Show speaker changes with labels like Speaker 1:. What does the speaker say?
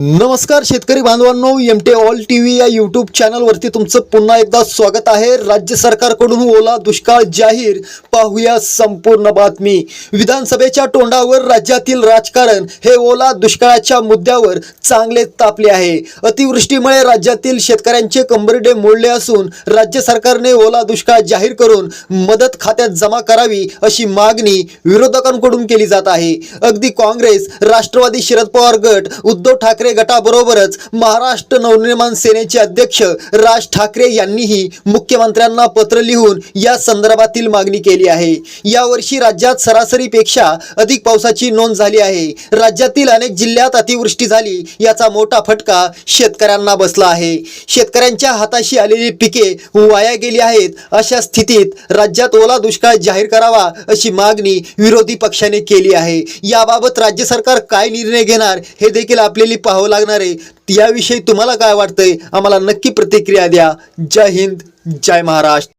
Speaker 1: नमस्कार शेतकरी बांधवांनो M T all T V या यूट्यूब चॅनलवरती तुमचं पुन्हा एकदा स्वागत आहे. राज्य सरकारकडून ओला दुष्काळ जाहीर. पाहूया संपूर्ण बातमी. विधानसभेच्या तोंडावर राज्यातील राजकारण हे ओला दुष्काळाच्या मुद्द्यावर चांगले तापले आहे. अतिवृष्टीमुळे राज्यातील शेतकऱ्यांचे कंबरडे मोडले असून राज्य सरकारने ओला दुष्काळ जाहीर करून मदत खात्यात जमा करावी अशी मागणी विरोधकांकडून केली जात आहे. अगदी काँग्रेस राष्ट्रवादी शरद पवार गट उद्धव ठाकरे ठाकरे गटाबरोबरच महाराष्ट्र नवनिर्माण सेनेचे अध्यक्ष राज ठाकरे यांनीही मुख्यमंत्र्यांना पत्र लिहून या संदर्भातील मागणी केली आहे. यावर्षी राज्यात सरासरीपेक्षा अधिक पावसाची नोंद झाली आहे. राज्यातील अनेक जिल्ह्यात अतिवृष्टी झाली याचा मोठा फटका शेतकऱ्यांना बसला आहे. शेतकऱ्यांच्या हाताशी आलेली पिके वाया गेली आहेत. अशा स्थितीत राज्यात ओला दुष्काळ जाहीर करावा अशी मागणी विरोधी पक्षाने केली आहे. याबाबत राज्य सरकार काय निर्णय घेणार हे देखील आपल्याला पाहू पाहावं लागणार आहे. याविषयी तुम्हाला काय वाटतंय? आम्हाला नक्की प्रतिक्रिया द्या. जय हिंद जय महाराष्ट्र.